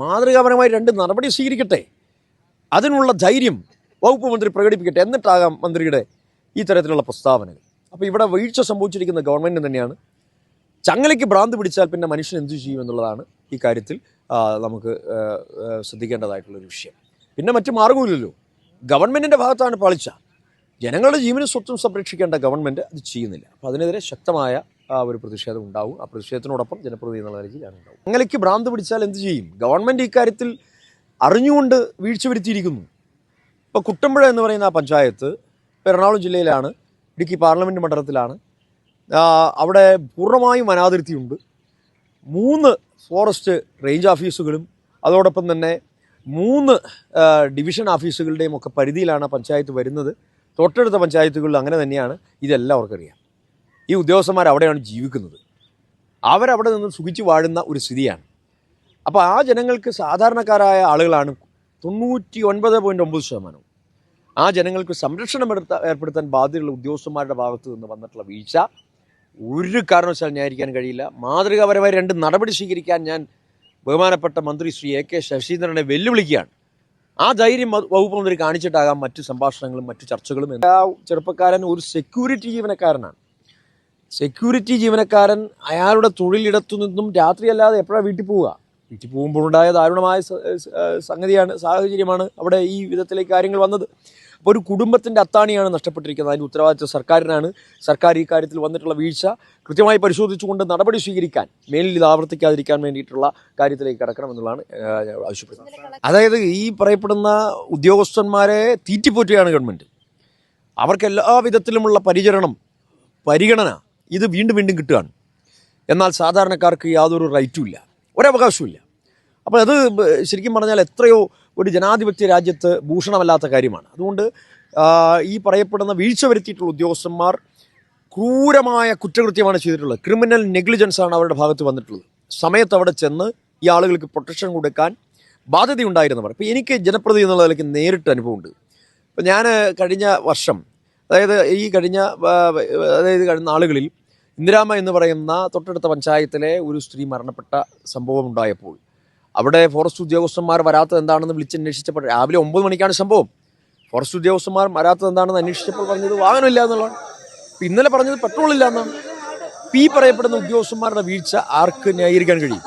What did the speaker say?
മാതൃകാപരമായി രണ്ട് നടപടി സ്വീകരിക്കട്ടെ. അതിനുള്ള ധൈര്യം വകുപ്പ് മന്ത്രി പ്രകടിപ്പിക്കട്ടെ എന്നിട്ടാകാം മന്ത്രിയുടെ ഈ തരത്തിലുള്ള പ്രസ്താവനകൾ. അപ്പോൾ ഇവിടെ വീഴ്ച സംഭവിച്ചിരിക്കുന്ന ഗവൺമെന്റ് തന്നെയാണ്. ചങ്ങലയ്ക്ക് ഭ്രാന്ത് പിടിച്ചാൽ പിന്നെ മനുഷ്യൻ എന്തു ചെയ്യും എന്നുള്ളതാണ് ഈ കാര്യത്തിൽ നമുക്ക് ശ്രദ്ധിക്കേണ്ടതായിട്ടുള്ളൊരു വിഷയം. പിന്നെ മറ്റു മാർഗമില്ലല്ലോ. ഗവൺമെന്റിന്റെ ഭാഗത്താണ് പാളിച്ച. ജനങ്ങളുടെ ജീവനും സ്വത്തും സംരക്ഷിക്കേണ്ട ഗവൺമെന്റ് അത് ചെയ്യുന്നില്ല. അപ്പോൾ അതിനെതിരെ ശക്തമായ ഒരു പ്രതിഷേധം ഉണ്ടാവും. ആ പ്രതിഷേധത്തിനോടൊപ്പം ജനപ്രതിനിധി എന്നുള്ള ഞാൻ ഉണ്ടാവും. അങ്ങനെക്ക് ഭ്രാന്ത് പിടിച്ചാൽ എന്ത് ചെയ്യും? ഗവൺമെന്റ് ഇക്കാര്യത്തിൽ അറിഞ്ഞുകൊണ്ട് വീഴ്ച വരുത്തിയിരിക്കുന്നു. ഇപ്പോൾ കുട്ടമ്പുഴ എന്ന് പറയുന്ന ആ പഞ്ചായത്ത് എറണാകുളം ജില്ലയിലാണ് ഇടുക്കി പാർലമെന്റ് മണ്ഡലത്തിലാണ്. അവിടെ പൂർണമായും അനാതിർത്തിയുണ്ട്. മൂന്ന് ഫോറസ്റ്റ് റേഞ്ച് ഓഫീസുകളും അതോടൊപ്പം തന്നെ മൂന്ന് ഡിവിഷൻ ഓഫീസുകളുടെയും ഒക്കെ പരിധിയിലാണ് പഞ്ചായത്ത് വരുന്നത്. തൊട്ടടുത്ത പഞ്ചായത്തുകളിൽ അങ്ങനെ തന്നെയാണ്. ഇതെല്ലാം അവർക്കറിയാം. ഈ ഉദ്യോഗസ്ഥന്മാർ അവിടെയാണ് ജീവിക്കുന്നത്. അവരവിടെ നിന്ന് സുഖിച്ചു വാഴുന്ന ഒരു സ്ഥിതിയാണ്. അപ്പോൾ ആ ജനങ്ങൾക്ക് സാധാരണക്കാരായ ആളുകളാണ് തൊണ്ണൂറ്റി ഒൻപത് പോയിന്റ് ഒമ്പത് ശതമാനവും. ആ ജനങ്ങൾക്ക് സംരക്ഷണം എടുത്ത ഏർപ്പെടുത്താൻ ബാധ്യതയുള്ള ഉദ്യോഗസ്ഥന്മാരുടെ ഭാഗത്തു നിന്ന് വന്നിട്ടുള്ള വീഴ്ച ഒരു കാരണവശാലും ന്യായീകരിക്കാൻ കഴിയില്ല. മാതൃകാപരമായി രണ്ട് നടപടി സ്വീകരിക്കാൻ ഞാൻ ബഹുമാനപ്പെട്ട മന്ത്രി ശ്രീ എ കെ ശശീന്ദ്രനെ വെല്ലുവിളിക്കുകയാണ്. ആ ധൈര്യം വകുപ്പ് മന്ത്രി കാണിച്ചിട്ടാകാം മറ്റു സംഭാഷണങ്ങളും മറ്റു ചർച്ചകളും. ആ ചെറുപ്പക്കാരൻ ഒരു സെക്യൂരിറ്റി ജീവനക്കാരനാണ്. സെക്യൂരിറ്റി ജീവനക്കാരൻ അയാളുടെ തൊഴിലിടത്തു നിന്നും രാത്രിയല്ലാതെ എപ്പോഴാണ് വീട്ടിൽ പോവുക? വീട്ടിൽ പോകുമ്പോഴുണ്ടായ ദാരുണമായ സംഗതിയാണ് സാഹചര്യമാണ് അവിടെ ഈ വിധത്തിലേക്ക് കാര്യങ്ങൾ വന്നത്. അപ്പോൾ ഒരു കുടുംബത്തിന്റെ അത്താണിയാണ് നഷ്ടപ്പെട്ടിരിക്കുന്നത്. അതിന്റെ ഉത്തരവാദിത്വം സർക്കാരിനാണ്. സർക്കാർ ഈ കാര്യത്തിൽ വന്നിട്ടുള്ള വീഴ്ച കൃത്യമായി പരിശോധിച്ചുകൊണ്ട് നടപടി സ്വീകരിക്കാൻ മേലിൽ ഇത് ആവർത്തിക്കാതിരിക്കാൻ വേണ്ടിയിട്ടുള്ള കാര്യത്തിലേക്ക് കടക്കണമെന്നുള്ളതാണ് ആവശ്യപ്പെടുന്നത്. അതായത് ഈ പറയപ്പെടുന്ന ഉദ്യോഗസ്ഥന്മാരെ തീറ്റിപ്പോറ്റുകയാണ് ഗവൺമെന്റ്. അവർക്ക് എല്ലാ വിധത്തിലുമുള്ള പരിചരണം പരിഗണന ഇത് വീണ്ടും വീണ്ടും കിട്ടുകയാണ്. എന്നാൽ സാധാരണക്കാർക്ക് യാതൊരു റൈറ്റും ഇല്ല. ഒരവകാശവും ഇല്ല. അപ്പോൾ അത് ശരിക്കും പറഞ്ഞാൽ എത്രയോ ഒരു ജനാധിപത്യ രാജ്യത്ത് ഭൂഷണമല്ലാത്ത കാര്യമാണ്. അതുകൊണ്ട് ഈ പറയപ്പെടുന്ന വീഴ്ച വരുത്തിയിട്ടുള്ള ഉദ്യോഗസ്ഥന്മാർ ക്രൂരമായ കുറ്റകൃത്യമാണ് ചെയ്തിട്ടുള്ളത്. ക്രിമിനൽ നെഗ്ലിജൻസ് ആണ് അവരുടെ ഭാഗത്ത് വന്നിട്ടുള്ളത്. സമയത്ത് അവിടെ ചെന്ന് ഈ ആളുകൾക്ക് പ്രൊട്ടക്ഷൻ കൊടുക്കാൻ ബാധ്യതയുണ്ടായിരുന്നവർ. ഇപ്പോൾ എനിക്ക് ജനപ്രതി എന്നുള്ള നിലയ്ക്ക് നേരിട്ട് അനുഭവമുണ്ട്. ഇപ്പോൾ ഞാൻ കഴിഞ്ഞ വർഷം അതായത് ഈ കഴിഞ്ഞ അതായത് കഴിഞ്ഞ നാളുകളിൽ ഇന്ദിരാമ എന്ന് പറയുന്ന തൊട്ടടുത്ത പഞ്ചായത്തിലെ ഒരു സ്ത്രീ മരണപ്പെട്ട സംഭവം ഉണ്ടായപ്പോൾ അവിടെ ഫോറസ്റ്റ് ഉദ്യോഗസ്ഥന്മാർ വരാത്തത് എന്താണെന്ന് വിളിച്ചന്വേഷിച്ചപ്പോൾ രാവിലെ ഒമ്പത് മണിക്കാണ് സംഭവം. ഫോറസ്റ്റ് ഉദ്യോഗസ്ഥന്മാർ വരാത്തത് എന്താണെന്ന് അന്വേഷിച്ചപ്പോൾ പറഞ്ഞത് വാഹനമില്ല എന്നുള്ളതാണ്. ഇന്നലെ പറഞ്ഞത് പെട്രോൾ ഇല്ല എന്നാണ്. പി പറയപ്പെടുന്ന ഉദ്യോഗസ്ഥന്മാരുടെ വീഴ്ച ആർക്ക് ന്യായീകരിക്കാൻ കഴിയും?